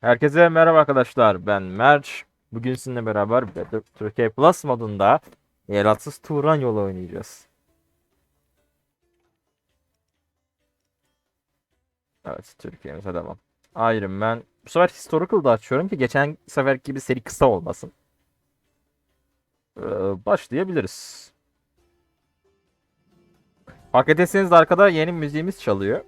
Herkese merhaba arkadaşlar. Ben Merç. Bugün sizinle beraber Türkiye Plus modunda Yaratsız Turan yolu oynayacağız. Evet, Türkiye'mize devam. Iron Man. Bu sefer Historical da açıyorum ki geçen sefer gibi seri kısa olmasın. Ee, başlayabiliriz. Fark ederseniz de arkada yeni müziğimiz çalıyor.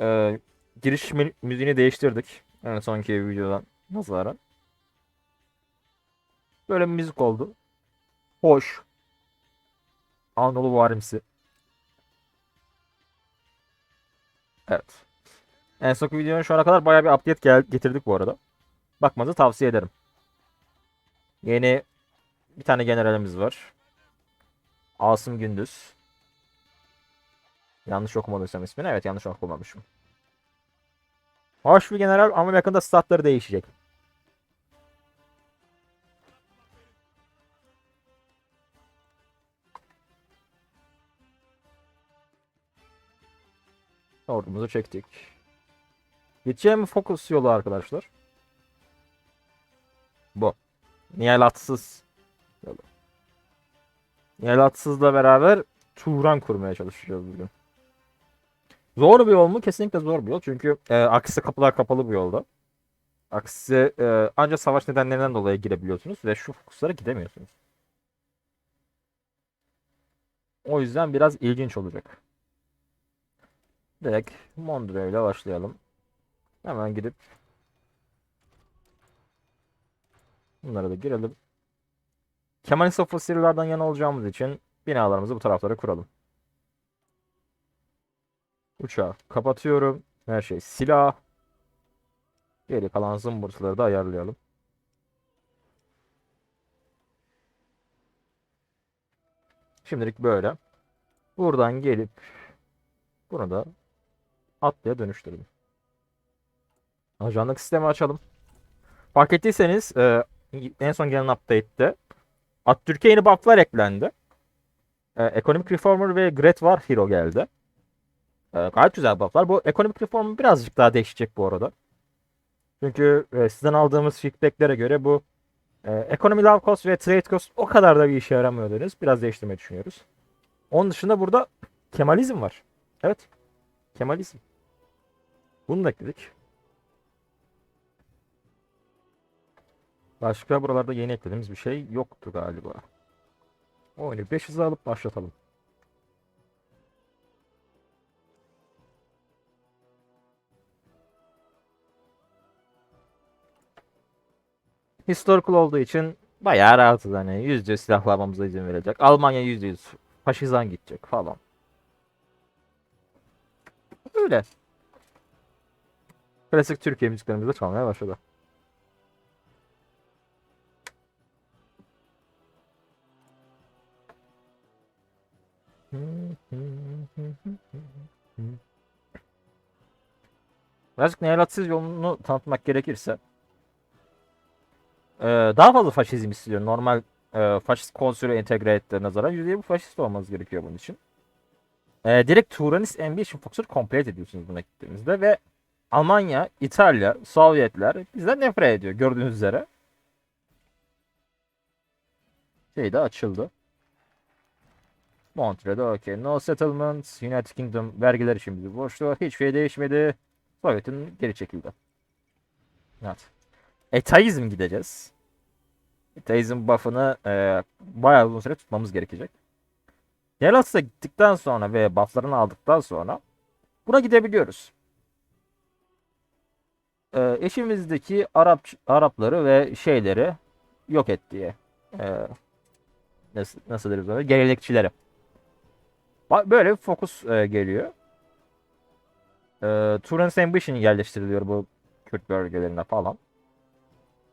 Ee, giriş mü- müziğini değiştirdik. En sonki videodan nazaran. Böyle bir müzik oldu. Hoş. Anadolu varimsi. Evet. En sonki videonun şu ana kadar bayağı bir update gel getirdik bu arada. Bakmanızı tavsiye ederim. Yeni bir tane generalimiz var. Asım Gündüz. Yanlış okumadıysam ismini. Evet yanlış okumamışım. Hoş bir general ama yakında statları değişecek. Ordumuzu çektik. Gideceğim fokus yolu arkadaşlar. Bu. Nihalatsız yolu. Nihalatsızla beraber Turan kurmaya çalışacağız bugün. Zor bir yol mu? Kesinlikle zor bir yol. Çünkü e, aksi kapılar kapalı bir yolda. Aksi e, ancak savaş nedenlerinden dolayı girebiliyorsunuz ve şu fokuslara gidemiyorsunuz. O yüzden biraz ilginç olacak. Direkt Mondre ile başlayalım. Hemen gidip bunlara da girelim. Kemalist fosillerden yana olacağımız için binalarımızı bu taraflara kuralım. Uçağı kapatıyorum. Her şey silah. Geri kalan zımbırtıları da ayarlayalım. Şimdilik böyle. Buradan gelip bunu da atlıya dönüştürelim. Ajanlık sistemi açalım. Fark ettiyseniz e, en son gelen update'te Atatürk'e yeni buff'lar eklendi. E, Economic Reformer ve Great War Hero geldi. E, gayet güzel buff'lar. Bu Economic Reformer birazcık daha değişecek bu arada. Çünkü e, sizden aldığımız feedbacklere göre bu e, Economy Love Cost ve Trade Cost o kadar da bir işe yaramıyor dediniz. Biraz değiştirmeyi düşünüyoruz. Onun dışında burada Kemalizm var. Evet. Kemalizm. Bunu da ekledik. Başka buralarda yeni eklediğimiz bir şey yoktu galiba. Oyunu 5 hızı alıp başlatalım. Historical olduğu için bayağı rahatız hani %100 silahlanmamıza izin verecek. Almanya %100 faşizan gidecek falan. Öyle. Klasik Türkiye müziklerimiz de çalmaya başladı. Birazcık nehalatsız yolunu tanıtmak gerekirse ee, daha fazla faşizm istiyor. Normal e, faşist konsülü entegre ettiğine nazaran %100 bu faşist olmanız gerekiyor bunun için. Ee, direkt Turanist Ambition Fox'u complete ediyorsunuz buna gittiğinizde ve Almanya, İtalya, Sovyetler bizden nefret ediyor gördüğünüz üzere. Şey de açıldı. Montre'de okey. No settlement, United Kingdom vergiler için bizi borçlu. Hiçbir şey değişmedi. Sovyet'in geri çekildi. Evet. Etaizm gideceğiz. Etaizm buff'ını e, bayağı uzun süre tutmamız gerekecek. Yeraltı'ya gittikten sonra ve buff'larını aldıktan sonra buna gidebiliyoruz. E, eşimizdeki Arap Arapları ve şeyleri yok et diye. E, nasıl, nasıl deriz ona? Gelenekçileri. Böyle bir fokus e, geliyor. E, Turan Ambition yerleştiriliyor bu Kürt bölgelerine falan.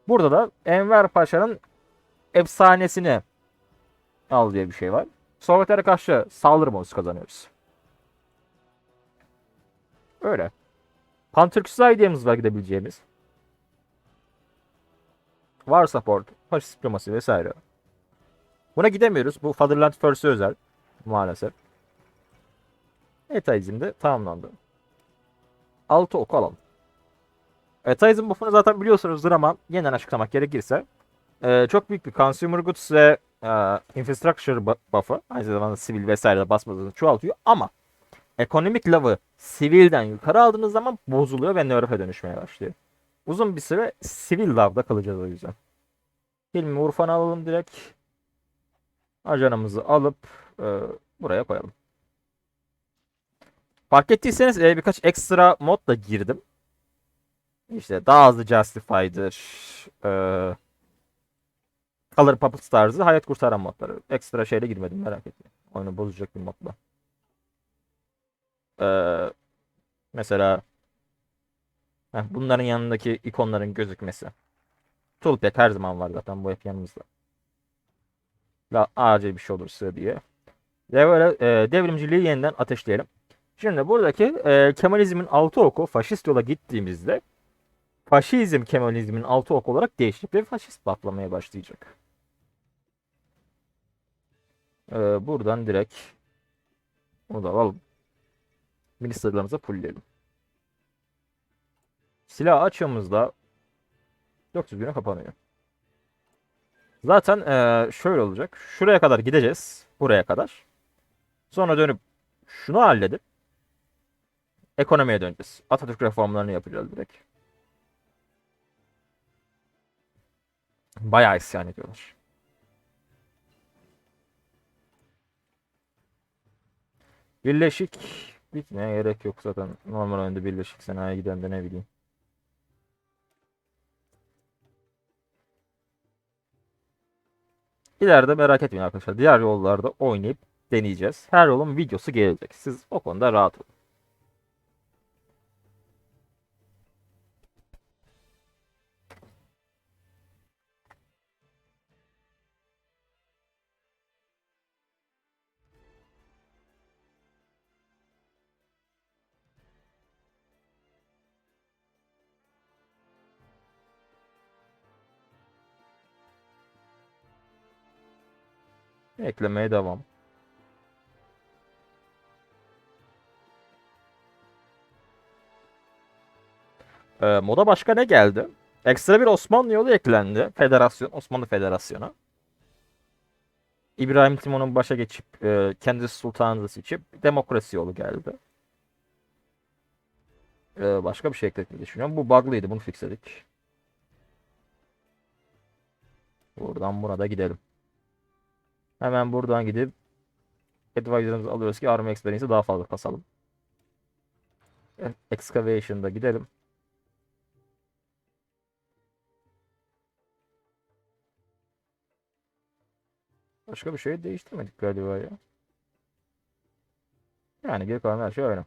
Burada da Enver Paşa'nın efsanesini al diye bir şey var. Sovyetlere karşı saldırı bonusu kazanıyoruz. Öyle. Pan-Türkistan hediyemiz var gidebileceğimiz. Var support, faşist diplomasi vesaire. Buna gidemiyoruz. Bu Fatherland First'e özel maalesef. Etaizm de tamamlandı. 6 oku alalım. E, Tizen buff'unu zaten biliyorsunuzdur ama yeniden açıklamak gerekirse e, çok büyük bir consumer goods ve e, infrastructure bu- buff'ı aynı zamanda sivil vesaire de basmadığını çoğaltıyor ama ekonomik love'ı sivilden yukarı aldığınız zaman bozuluyor ve nerf'e dönüşmeye başlıyor. Uzun bir süre sivil love'da kalacağız o yüzden. Hilmi Urfan'ı alalım direkt. Ajanımızı alıp e, buraya koyalım. Fark ettiyseniz e, birkaç ekstra mod da girdim. İşte daha hızlı Justify'dır. E, Color Puppets tarzı hayat kurtaran modları. Ekstra şeyle girmedim merak etmeyin. Oyunu bozacak bir modla. E, mesela heh, bunların yanındaki ikonların gözükmesi. Toolpath her zaman var zaten bu hep yanımızda. La acil bir şey olursa diye. Ve böyle e, devrimciliği yeniden ateşleyelim. Şimdi buradaki e, Kemalizmin altı oku faşist yola gittiğimizde faşizm Kemalizmin altı oku olarak değişecek ve faşist patlamaya başlayacak. E, buradan direkt onu da alalım. Ministerlarımıza fullleyelim. Silah açığımızda 400 güne kapanıyor. Zaten eee, şöyle olacak. Şuraya kadar gideceğiz. Buraya kadar. Sonra dönüp şunu halledip ekonomiye döneceğiz. Atatürk reformlarını yapacağız direkt. Bayağı isyan ediyorlar. Birleşik bitmeye gerek yok zaten. Normal oyunda birleşik sanayi giden de ne bileyim. İleride merak etmeyin arkadaşlar. Diğer yollarda oynayıp deneyeceğiz. Her yolun videosu gelecek. Siz o konuda rahat olun. Eklemeye devam. Ee, moda başka ne geldi? Ekstra bir Osmanlı yolu eklendi. Federasyon, Osmanlı Federasyonu. İbrahim Timon'un başa geçip e, kendisi sultanını seçip demokrasi yolu geldi. Ee, başka bir şey ekledik düşünüyorum. Bu bug'lıydı. Bunu fixledik. Buradan buna da gidelim. Hemen buradan gidip advisor'ımızı alıyoruz ki army experience'i daha fazla kasalım. Excavation'da gidelim. Başka bir şey değiştirmedik galiba ya. Yani geri kalan her şey aynı.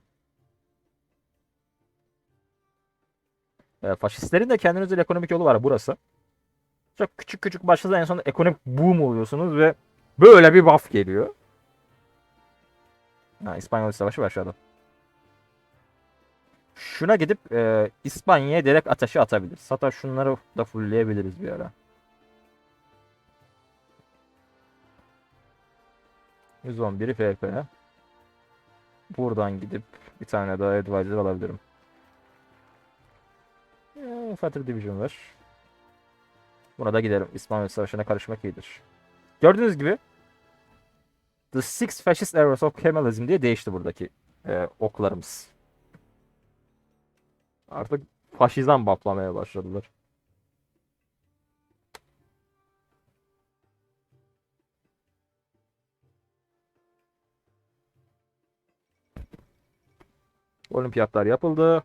E, faşistlerin de kendine özel ekonomik yolu var burası. Çok küçük küçük başladı en sonunda ekonomik boom oluyorsunuz ve böyle bir buff geliyor. Ha, İspanyol Savaşı başladı. Şuna gidip e, İspanya'ya direkt ateşi atabiliriz. Hatta şunları da fullleyebiliriz bir ara. 111'i FP. Buradan gidip bir tane daha advisor alabilirim. Ee, Infantry Division var. Buna da gidelim. İspanyol Savaşı'na karışmak iyidir. Gördüğünüz gibi The Six Fascist Arrows of Kemalism diye değişti buradaki e, oklarımız. Artık faşizan bufflamaya başladılar. Olimpiyatlar yapıldı.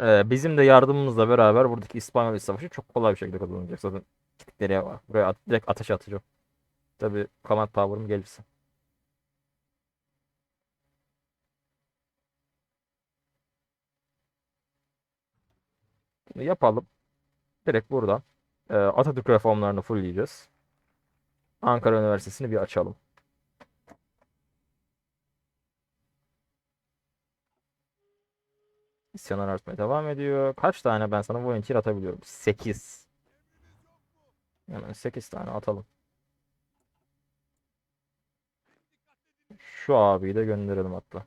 Ee, bizim de yardımımızla beraber buradaki İspanyol Savaşı çok kolay bir şekilde kazanılacak. Zaten nereye var? Buraya at- direkt ateş atacağım. Tabi command power'ım gelirse. Yapalım. Direkt buradan e, Atatürk reformlarını fullleyeceğiz. Ankara Üniversitesi'ni bir açalım. İsyanlar artmaya devam ediyor. Kaç tane ben sana volunteer atabiliyorum? 8. Hemen 8 tane atalım. Şu abiyi de gönderelim hatta.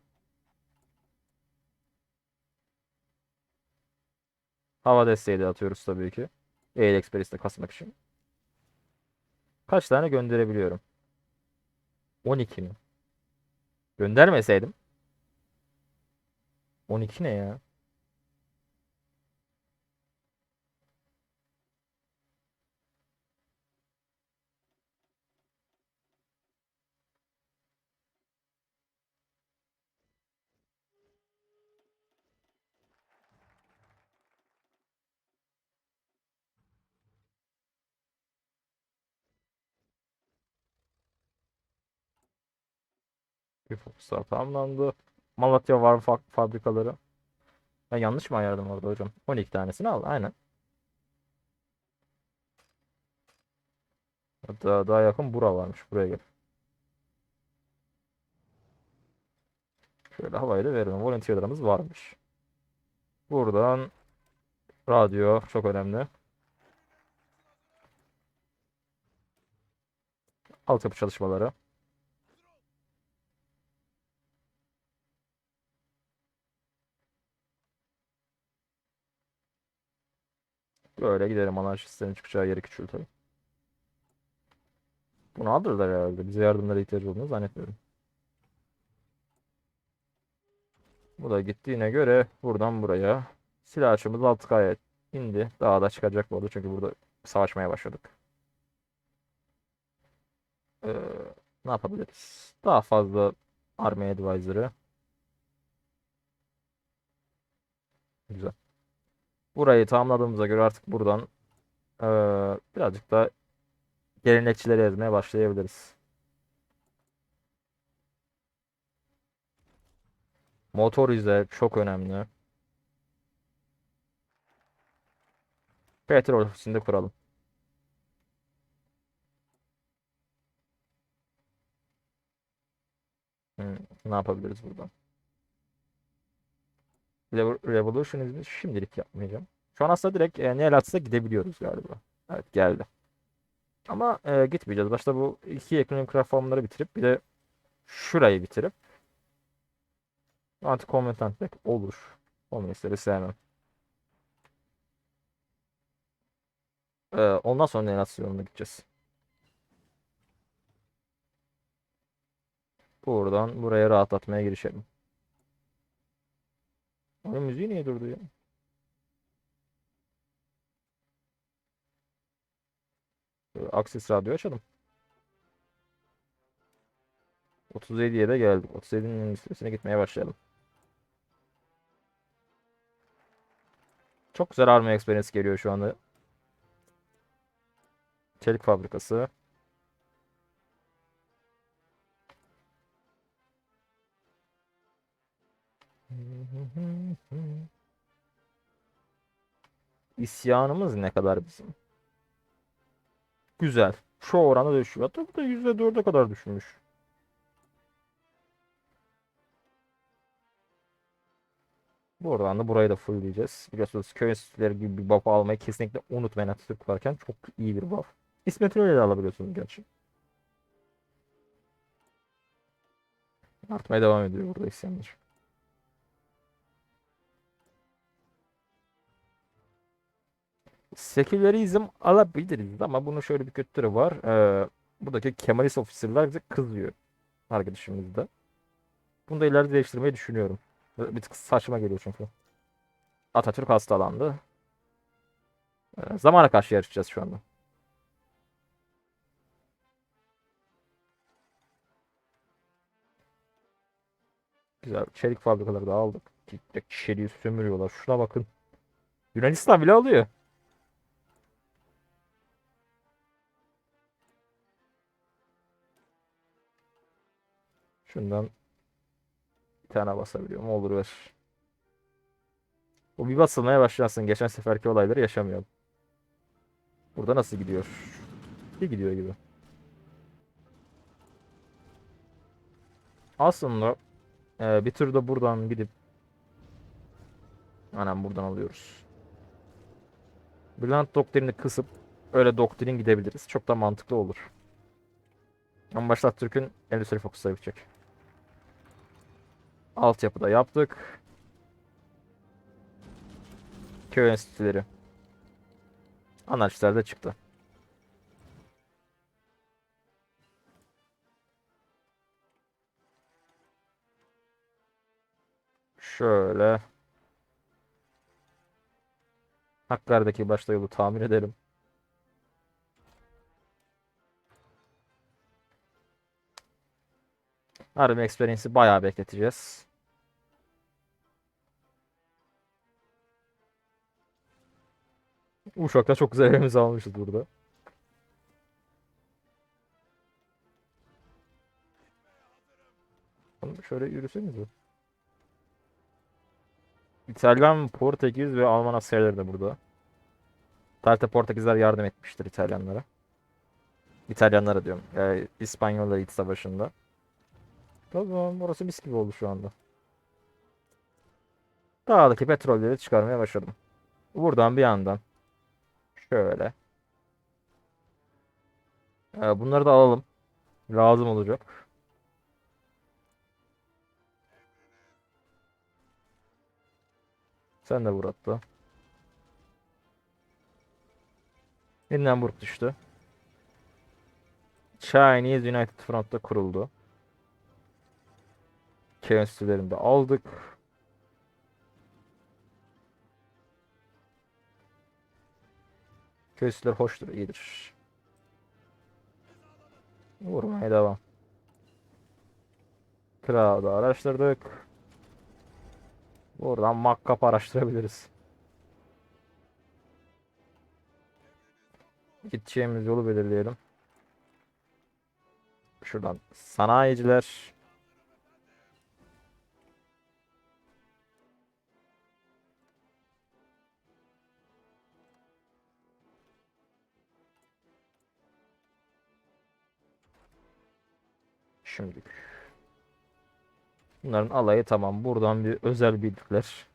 Hava desteği de atıyoruz tabii ki. Air Express'te kasmak için. Kaç tane gönderebiliyorum? 12 mi? Göndermeseydim. 12 ne ya? Bir fokuslar tamamlandı. Malatya var fa- fabrikaları. Ben yanlış mı ayarladım orada hocam? 12 tanesini al. Aynen. Hatta daha yakın bura varmış. Buraya gel. Şöyle havayı da verelim. Volunteer'larımız varmış. Buradan radyo çok önemli. Altyapı çalışmaları. Böyle gidelim anarşistlerin çıkacağı yeri küçültelim. Bunu alırlar herhalde. Bize yardımlara ihtiyacı olduğunu zannetmiyorum. Bu da gittiğine göre buradan buraya silah açımız 6K'ya indi. Daha da çıkacak bu arada çünkü burada savaşmaya başladık. Ee, ne yapabiliriz? Daha fazla Army Advisor'ı. Güzel. Burayı tamamladığımıza göre artık buradan eee, birazcık da gelenekçileri ezmeye başlayabiliriz. Motorize çok önemli. Petrol ofisinde kuralım. Hmm, ne yapabiliriz buradan? Revo- Revolutionizm'i şimdilik yapmayacağım. Şu an aslında direkt e, Neelats'a gidebiliyoruz galiba. Evet geldi. Ama e, gitmeyeceğiz. Başta bu iki ekonomik reformları bitirip bir de şurayı bitirip anti-komünistlik olur. Komünistleri sevmem. E, ondan sonra Neelats yoluna gideceğiz. Buradan buraya rahatlatmaya girişelim. Onun müziği niye durdu ya? Aksis radyo açalım. 37'ye de geldik. 37'nin listesine gitmeye başlayalım. Çok güzel Army Experience geliyor şu anda. Çelik fabrikası. İsyanımız ne kadar bizim? Güzel. Şu oranda düşüyor. Hatta bu da %4'e kadar düşmüş. Buradan da burayı da fullleyeceğiz. Biliyorsunuz köy enstitüleri gibi bir buff almayı kesinlikle unutmayın Atatürk varken. Çok iyi bir buff. İsmet İnönü'yle de alabiliyorsunuz gerçi. Artmaya devam ediyor burada isyanlar. Sekülerizm alabiliriz ama bunun şöyle bir kötülüğü var. Ee, buradaki Kemalist ofisirler bize kızıyor. Arkadaşımız da. Bunu da ileride değiştirmeyi düşünüyorum. Bir tık saçma geliyor çünkü. Atatürk hastalandı. Ee, zamana karşı yarışacağız şu anda. Güzel. Çelik fabrikaları da aldık. Direkt çeliği sömürüyorlar. Şuna bakın. Yunanistan bile alıyor. Şundan bir tane basabiliyorum. Olur ver. Bu bir basılmaya başlasın. Geçen seferki olayları yaşamayalım. Burada nasıl gidiyor? İyi gidiyor gibi. Aslında e, bir tur da buradan gidip Anam buradan alıyoruz. Bülent doktrini kısıp öyle doktrin gidebiliriz. Çok da mantıklı olur. Ama başta Türk'ün endüstri fokusu bitecek. Altyapıda yaptık. Köy enstitüleri. Anarşistler de çıktı. Şöyle. Hakkari'deki başta yolu tamir edelim. Army Experience'i bayağı bekleteceğiz. Uşak'ta çok güzel evimizi almışız burada. Şöyle yürüsenize. İtalyan, Portekiz ve Alman askerleri de burada. Tarihte Portekizler yardım etmiştir İtalyanlara. İtalyanlara diyorum. Yani İspanyollar İç Savaşı'nda. Tamam, burası mis gibi oldu şu anda. Dağdaki petrolleri çıkarmaya başladım. Buradan bir yandan. Şöyle. Ee, bunları da alalım. Lazım olacak. Sen de vur hatta. Hindenburg düştü. Chinese United Front'ta kuruldu. Kiev enstitülerini de aldık. Köysüler hoştur, iyidir. Vurmaya devam. Da araştırdık. Buradan makkap araştırabiliriz. Gideceğimiz yolu belirleyelim. Şuradan sanayiciler. Şimdi. Bunların alayı tamam. Buradan bir özel birlikler.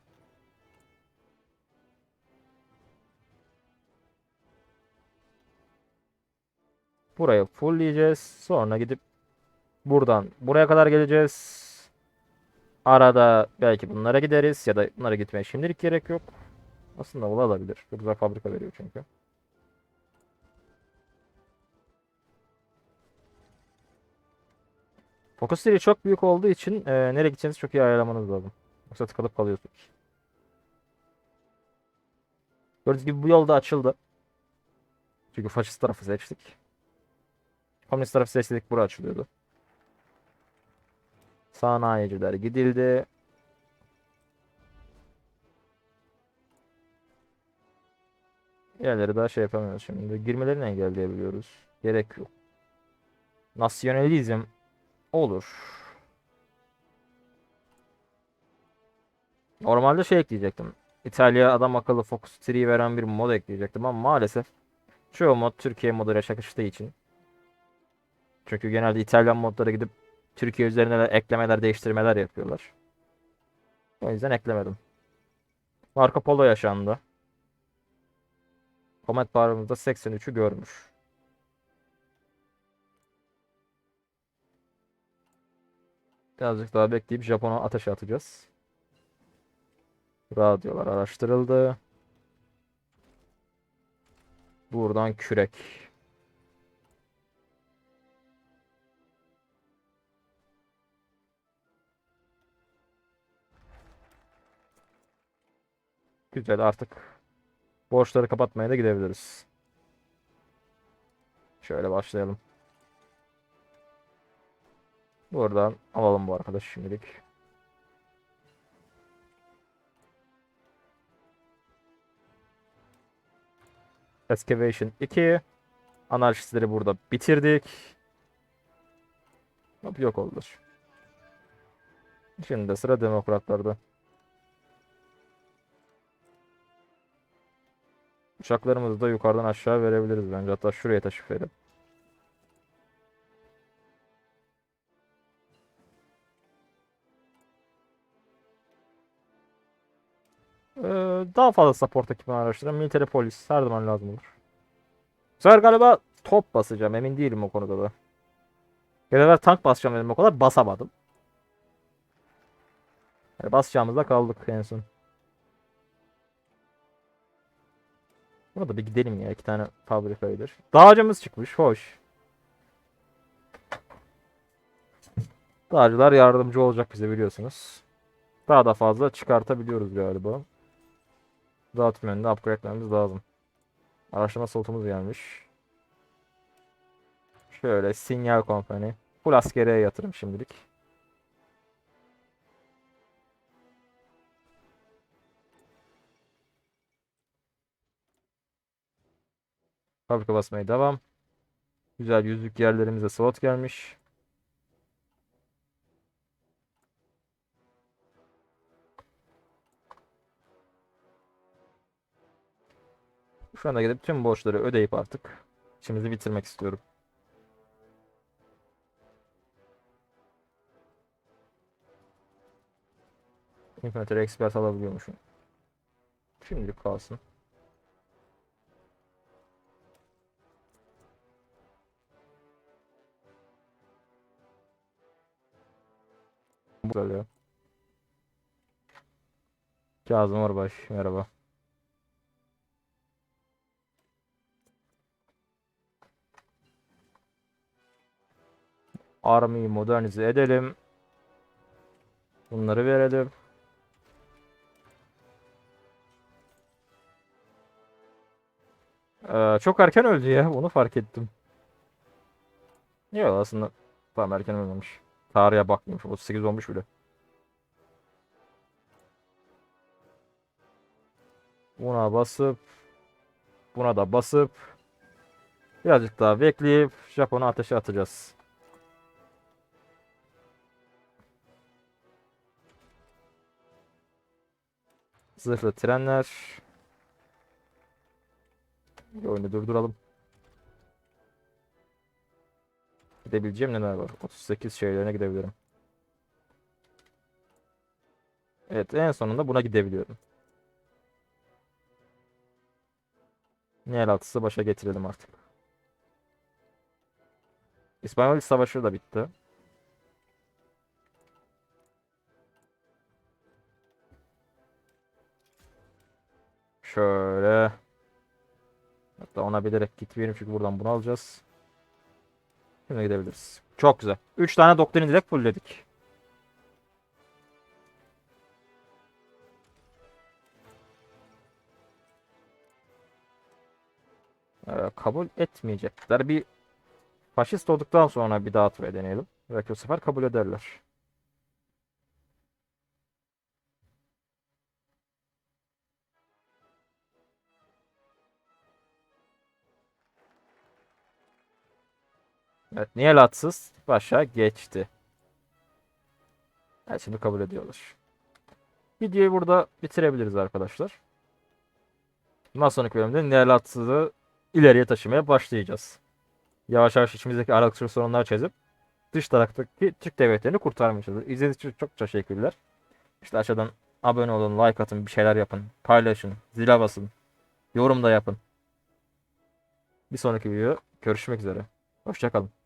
Buraya fullleyeceğiz. Sonra gidip buradan buraya kadar geleceğiz. Arada belki bunlara gideriz ya da bunlara gitmeye şimdilik gerek yok. Aslında olabilir. Çok güzel fabrika veriyor çünkü. Focus City çok büyük olduğu için e, nereye gideceğinizi çok iyi ayarlamanız lazım. Yoksa tıkalıp kalıyorsunuz. Gördüğünüz gibi bu yolda açıldı. Çünkü faşist tarafı seçtik. Komünist tarafı seçtik bura açılıyordu. Sanayiciler gidildi. Yerleri daha şey yapamıyoruz şimdi. Girmelerini engelleyebiliyoruz. Gerek yok. Nasyonalizm olur. Normalde şey ekleyecektim. İtalya adam akıllı Focus 3 veren bir mod ekleyecektim ama maalesef çoğu mod Türkiye moduyla çakıştığı için. Çünkü genelde İtalyan modlara gidip Türkiye üzerine de eklemeler, değiştirmeler yapıyorlar. O yüzden eklemedim. Marco Polo yaşandı. Comet barımızda 83'ü görmüş. Birazcık daha bekleyip Japon'a ateş atacağız. Radyolar araştırıldı. Buradan kürek. Güzel artık borçları kapatmaya da gidebiliriz. Şöyle başlayalım. Buradan alalım bu arkadaş şimdilik. Excavation 2. Anarşistleri burada bitirdik. Hop yok oldular. Şimdi de sıra demokratlarda. Uçaklarımızı da yukarıdan aşağı verebiliriz bence. Hatta şuraya taşıp verelim. Daha fazla support ekipmanı araştırın. Military polis her zaman lazım olur. Bu sefer galiba top basacağım. Emin değilim o konuda da. Geçen tank basacağım dedim o kadar basamadım. Yani basacağımızda kaldık en son. Buna da bir gidelim ya. iki tane fabrikaydır. Dağcımız çıkmış. Hoş. Dağcılar yardımcı olacak bize biliyorsunuz. Daha da fazla çıkartabiliyoruz galiba. Dağıtım yönünde upgrade'lememiz lazım. Araştırma slotumuz gelmiş. Şöyle sinyal company. Full askeriye yatırım şimdilik. Fabrika basmaya devam. Güzel yüzlük yerlerimize slot gelmiş. Şu gidip tüm borçları ödeyip artık işimizi bitirmek istiyorum. Infinitary Expert alabiliyormuşum. Şimdilik kalsın. Güzel ya. Kazım Orbaş merhaba. Army'yi modernize edelim. Bunları verelim. Ee, çok erken öldü ya. Onu fark ettim. Yok aslında tam erken ölmemiş. Tarihe bakmıyorum. 38 olmuş bile. Buna basıp buna da basıp birazcık daha bekleyip Japon'a ateşe atacağız. Zırhlı trenler. Bir oyunu durduralım. Gidebileceğim neler var? 38 şeylerine gidebilirim. Evet en sonunda buna gidebiliyorum. Nihal altısı başa getirelim artık. İspanyol Savaşı da bitti. Şöyle. Hatta ona bilerek gitmeyelim çünkü buradan bunu alacağız. Şimdi gidebiliriz. Çok güzel. 3 tane doktrini direkt fullledik. Ee, kabul etmeyecekler. Bir faşist olduktan sonra bir daha tur deneyelim. Belki o sefer kabul ederler. Evet, Nihal atsız başa geçti. Evet, şimdi kabul ediyorlar. Videoyu burada bitirebiliriz arkadaşlar. Bundan sonraki bölümde Nihal atsızı ileriye taşımaya başlayacağız. Yavaş yavaş içimizdeki aralıksız sorunları çözüp dış taraftaki Türk devletlerini kurtarmaya çalışıyoruz. İzlediğiniz için çok teşekkürler. İşte aşağıdan abone olun, like atın, bir şeyler yapın, paylaşın, zile basın, yorum da yapın. Bir sonraki video görüşmek üzere. Hoşçakalın.